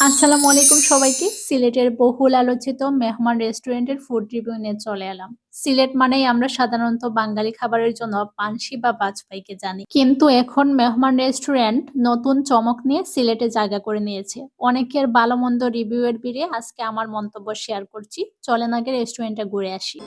আসসালামু আলাইকুম সবাইকে। সিলেটের বহুল আলোচিত মেহমান রেস্টুরেন্টের ফুড রিভিউ নিয়ে চলে এলাম। সিলেট মানেই আমরা সাধারণত বাঙালি খাবারের জন্য পানসি বা বাজপাইকে জানি। কিন্তু এখন মেহমান রেস্টুরেন্ট নতুন চমক নিয়ে সিলেটে জায়গা করে নিয়েছে। অনেকের ভালো মন্দ রিভিউ এর বিরে আজকে আমার মন্তব্য শেয়ার করছি। চলেন আগে রেস্টুরেন্টটা ঘুরে আসি।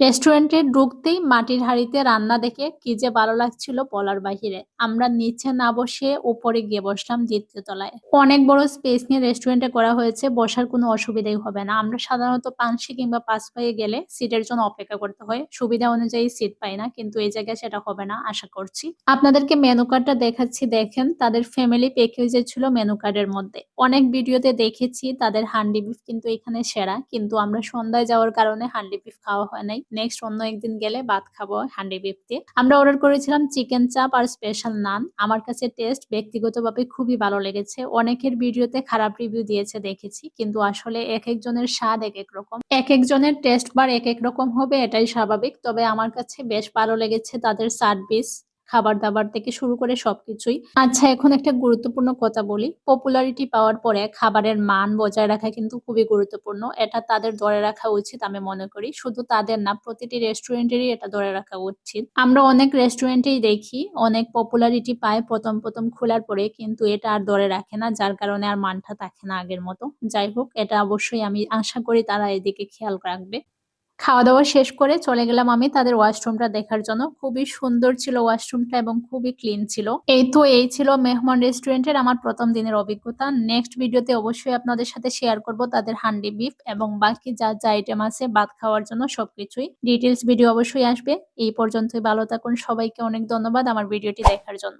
রেস্টুরেন্টে ঢুকতেই মাটির হাঁড়িতে রান্না দেখে কি যে ভালো লাগছিল বলার বাহিরে। আমরা নিচে না বসে উপরে গিয়ে বসলাম দ্বিতীয় তলায়। অনেক বড় স্পেস নিয়ে রেস্টুরেন্টে করা হয়েছে, বসার কোনো অসুবিধাই হবে না। আমরা সাধারণত পাঁচশি কিংবা পাঁচ পায়ে গেলে সিটের জন্য অপেক্ষা করতে হয়। সুবিধা অনুযায়ী সিট পাই না, কিন্তু এই জায়গায় সেটা হবে না, আশা করছি। আপনাদেরকে মেনু কার্ডটা দেখাচ্ছি, দেখেন, তাদের ফ্যামিলি প্যাকেজে ছিল মেনু কার্ডের মধ্যে। অনেক ভিডিওতে দেখেছি, তাদের হান্ডি বিফ কিন্তু এখানে সেরা, কিন্তু আমরা সন্ধ্যায় যাওয়ার কারণে হান্ডি বিফ খাওয়া হয় নাই। নেক্সট অন্য একদিন গেলে ভাত খাব, হান্ডি বিফ দিয়ে আমরা অর্ডার করেছিলাম চিকেন চাপ আর স্পেশাল নান আমার কাছে টেস্ট ব্যক্তিগতভাবে খুবই ভালো লেগেছে। অনেকের ভিডিওতে খারাপ রিভিউ দিয়েছে, দেখেছি। কিন্তু আসলে এক একজনের স্বাদ এক এক রকম। এক একজনের টেস্ট বার এক এক রকম হবে, এটাই স্বাভাবিক। তবে আমার কাছে বেশ ভালো লেগেছে তাদের সার্ভিস খাবার দাবার থেকে শুরু করে সবকিছুই। আচ্ছা এখন একটা গুরুত্বপূর্ণ কথা বলি। পপুলারিটি পাওয়ার পরে খাবারের মান বজায় রাখা কিন্তু খুবই গুরুত্বপূর্ণ। এটা তাদের ধরে রাখা উচিত আমি মনে করি। শুধু তাদের না, প্রতিটি রেস্টুরেন্টেরই এটা ধরে রাখা উচিত। আমরা অনেক রেস্টুরেন্টেই দেখি, অনেক পপুলারিটি পায় প্রথম প্রথম খোলার পরে, কিন্তু এটা আর ধরে রাখে না, যার কারণে আর মানটা থাকে না আগের মতো। যাই হোক, এটা অবশ্যই আমি আশা করি তারা এদিকে খেয়াল রাখবে। খাওয়া দাওয়া শেষ করে চলে গেলাম আমি তাদের ওয়াশরুমটা দেখার জন্য। খুবই সুন্দর ছিল ওয়াশরুমটা এবং খুবই ক্লিন ছিল। এই তো এই ছিল মেহমান রেস্টুরেন্টের আমার প্রথম দিনের অভিজ্ঞতা। নেক্সট ভিডিওতে অবশ্যই আপনাদের সাথে শেয়ার করব তাদের হান্ডি বিফ এবং বাকি যা যা আইটেম আছে, ভাত খাওয়ার জন্য সবকিছুই। ডিটেলস ভিডিও অবশ্যই আসবে। এই পর্যন্তই। ভালো থাকুন। সবাইকে অনেক ধন্যবাদ আমার ভিডিওটি দেখার জন্য।